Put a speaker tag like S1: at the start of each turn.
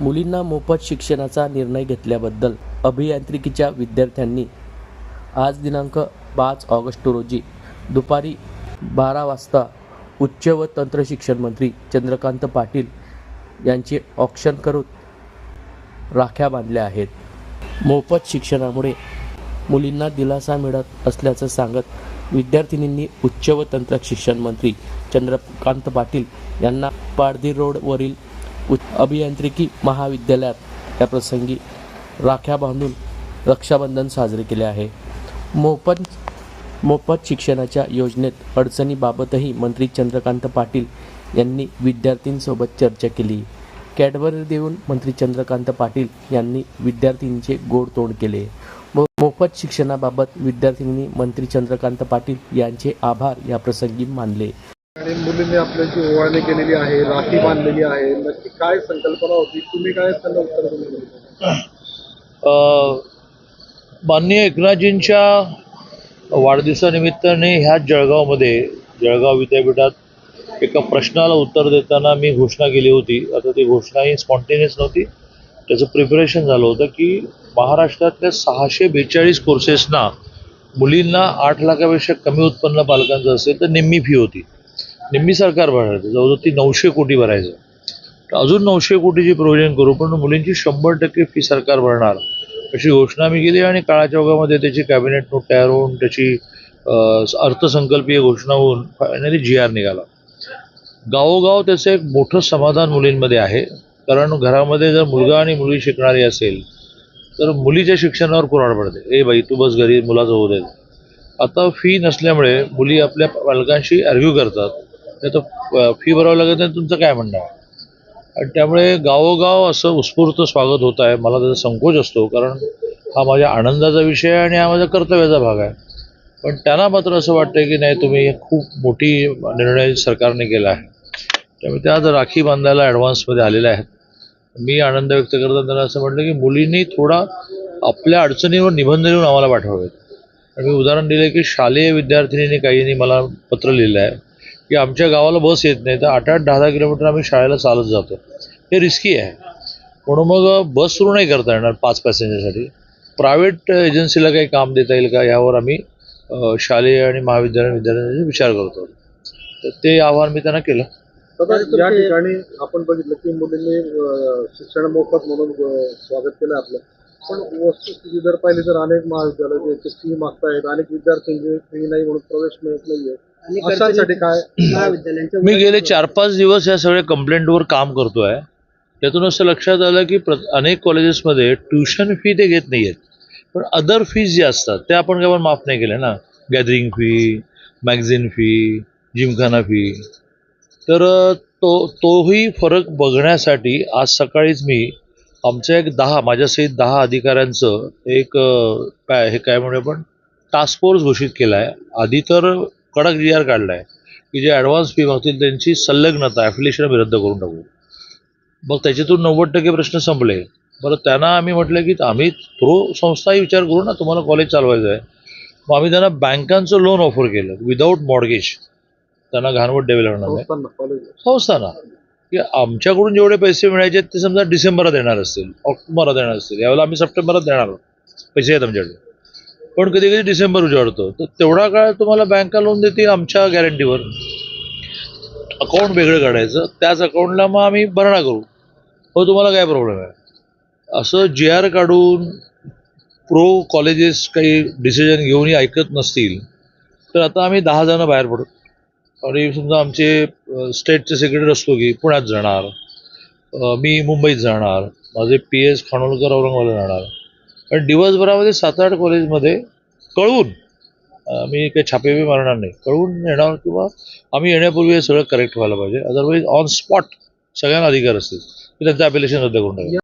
S1: मुलींना मोफत शिक्षणाचा निर्णय घेतल्याबद्दल अभियांत्रिकीच्या विद्यार्थ्यांनी आज दिनांक पाच ऑगस्ट रोजी दुपारी बारा वाजता उच्च व तंत्र शिक्षण मंत्री चंद्रकांत पाटील यांचे ऑक्शन करून राख्या बांधल्या आहेत. मोफत शिक्षणामुळे मुलींना दिलासा मिळत असल्याचं सांगत विद्यार्थिनींनी उच्च व तंत्र शिक्षण मंत्री चंद्रकांत पाटील यांना पारधी रोडवरील अभियांत्रिकी महाविद्यालयात या प्रसंगी राख्या बांधून रक्षाबंधन साजरे केले आहे. मोफत मोफत शिक्षणाच्या योजनेत अडचणीबाबतही मंत्री चंद्रकांत पाटील यांनी विद्यार्थ्यांसोबत चर्चा केली. कॅडबरी देऊन मंत्री चंद्रकांत पाटील यांनी विद्यार्थ्यांचे गोड तोंड केले. मो- मोफत शिक्षणाबाबत विद्यार्थ्यांनी मंत्री चंद्रकांत पाटील यांचे आभार या प्रसंगी मानले.
S2: मुलींनी आपल्याची ओवाळणी केलेली आहे राखी बांधलेली आहे. नक्की काय संकल्पना होती? तुम्ही काय त्यांना उत्तर
S3: माननीय एकनाथजींच्या वाढदिवसानिमित्ताने ह्याच जळगावमध्ये जळगाव विद्यापीठात एका प्रश्नाला उत्तर देताना मी घोषणा केली होती. आता ती घोषणा ही स्पॉन्टेनियस नव्हती. त्याचं प्रिपरेशन झालं होतं की महाराष्ट्रातल्या सहाशे बेचाळीस कोर्सेसना मुलींना आठ लाखापेक्षा कमी उत्पन्न पालकांचं असेल तर निम्मी फी होती. निम्मी सरकार भरायचं. जवळजवळ ती नऊशे कोटी भरायचं. तर अजून नऊशे कोटीची प्रोव्हिजन करू पण मुलींची शंभर टक्के फी सरकार भरणार. अशी घोषणा मी केली आणि काळाच्या ओघामध्ये त्याची कॅबिनेट नोट तयार होऊन त्याची अर्थसंकल्पीय घोषणा होऊन फायनली जी आर निघाला. गावोगाव त्याचं एक मोठं समाधान मुलींमध्ये आहे. कारण घरामध्ये जर मुलगा आणि मुलगी शिकणारी असेल तर मुलीच्या शिक्षणावर कुराड पडते. ए बाई तू बस घरी मुलाचं होऊ दे. आता फी नसल्यामुळे मुली आपल्या पालकांशी आर्ग्यू करतात. नाही तर फी भरावं लागत नाही तुमचं काय म्हणणं आहे? आणि त्यामुळे गावोगाव असं उत्स्फूर्त स्वागत होत आहे. मला त्याचा संकोच असतो कारण हा माझ्या आनंदाचा विषय आहे आणि हा माझ्या कर्तव्याचा भाग आहे. पण त्यांना मात्र असं वाटतं की नाही तुम्ही खूप मोठी निर्णय सरकारने केला आहे. त्यामुळे त्या आज राखी बांधायला ॲडव्हान्समध्ये आलेल्या आहेत. मी आनंद व्यक्त करताना त्यांना असं म्हटलं की मुलींनी थोडा आपल्या अडचणीवर निबंध लिहून आम्हाला पाठवावेत. आणि मी उदाहरण दिलं की शालेय विद्यार्थिनींनी काहींनी मला पत्र लिहिलं आहे की आमच्या गावाला बस येत नाही. तर आठ आठ दहा दहा किलोमीटर आम्ही शाळेला चालत जातो. हे रिस्की आहे. म्हणून मग बस सुरू नाही करता येणार पाच पॅसेंजरसाठी प्रायव्हेट एजन्सीला काही काम देता येईल का यावर आम्ही शालेय आणि महाविद्यालय विद्यार्थ्यांचे विचार करतो. तर ते आव्हान मी त्यांना केलं.
S2: या ठिकाणी आपण बघितलं की मुलींनी शिक्षण मोफत म्हणून स्वागत केलं आपलं. पण वस्तुस्थिती जर पाहिली तर अनेक महाविद्यालय जे फी मागतायत. अनेक विद्यार्थ्यांचे फी नाही म्हणून प्रवेश मिळत नाहीये. अशांसाठी काय?
S4: महाविद्यालयांच्या
S3: मी गेले चार पाच दिवस या सगळ्या कंप्लेंटवर काम करतो आहे त्यातून असं लक्षात आलं की प्र अनेक कॉलेजेसमध्ये ट्युशन फी ते घेत नाही आहेत पण अदर फीज जे असतात त्या आपण काय माफ नाही केल्या ना. Gathering fee magazine fee gymkhana fee तर तो तोही फरक बघण्यासाठी आज सकाळीच मी आमच्या एक दहा माझ्यासहित दहा अधिकाऱ्यांचं एक काय हे काय म्हणूया आपण टास्क फोर्स घोषित केला आहे आधी तर कडक जी आर काढला आहे की जे ॲडव्हान्स फी मागतील त्यांची संलग्नता ॲफिलिएशन आम्ही रद्द करून टाकू. मग त्याच्यातून नव्वद टक्के प्रश्न संपले. बरं त्यांना आम्ही म्हटलं की आम्ही प्रो संस्थाही विचार करू ना तुम्हाला कॉलेज चालवायचं आहे. मग आम्ही त्यांना बँकांचं लोन ऑफर केलं विदाऊट मॉर्गेज त्यांना घाणवट डेव्हलपमेंट
S2: संस्थांना कॉलेज
S3: संस्थांना. की आमच्याकडून जेवढे पैसे मिळायचे आहेत ते समजा डिसेंबरात येणार असतील ऑक्टोबरात येणार असतील यावेळेला आम्ही सप्टेंबरात देणार आहोत. पैसे आहेत आमच्याकडे. पण कधी कधी डिसेंबर उजाडतो. तर तेवढा काळ तुम्हाला बँका लोन देतील आमच्या गॅरंटीवर अकाउंट वेगळं काढायचं. त्याच अकाउंटला मग आम्ही भरणा करू. हो तुम्हाला काय प्रॉब्लेम आहे? असं जी आर काढून प्रो कॉलेजेस काही डिसिजन घेऊनही ऐकत नसतील तर आता आम्ही दहा जणं बाहेर पडू. आणि समजा आमचे स्टेटचे सेक्रेटरी असतो की पुण्यात जाणार मी मुंबईत जाणार माझे पी एस खानोलकर औरंगाबादला जाणार. पण दिवसभरामध्ये सात आठ कॉलेजमध्ये कळवून आम्ही मी काही छापेबी मारणार नाही. कळवून येणार किंवा आम्ही येण्यापूर्वी हे सगळं करेक्ट व्हायला पाहिजे. अदरवाईज ऑन स्पॉट सगळ्यांना अधिकार असतील. की त्यांचं ॲप्लिकेशन रद्द करून टाकायचं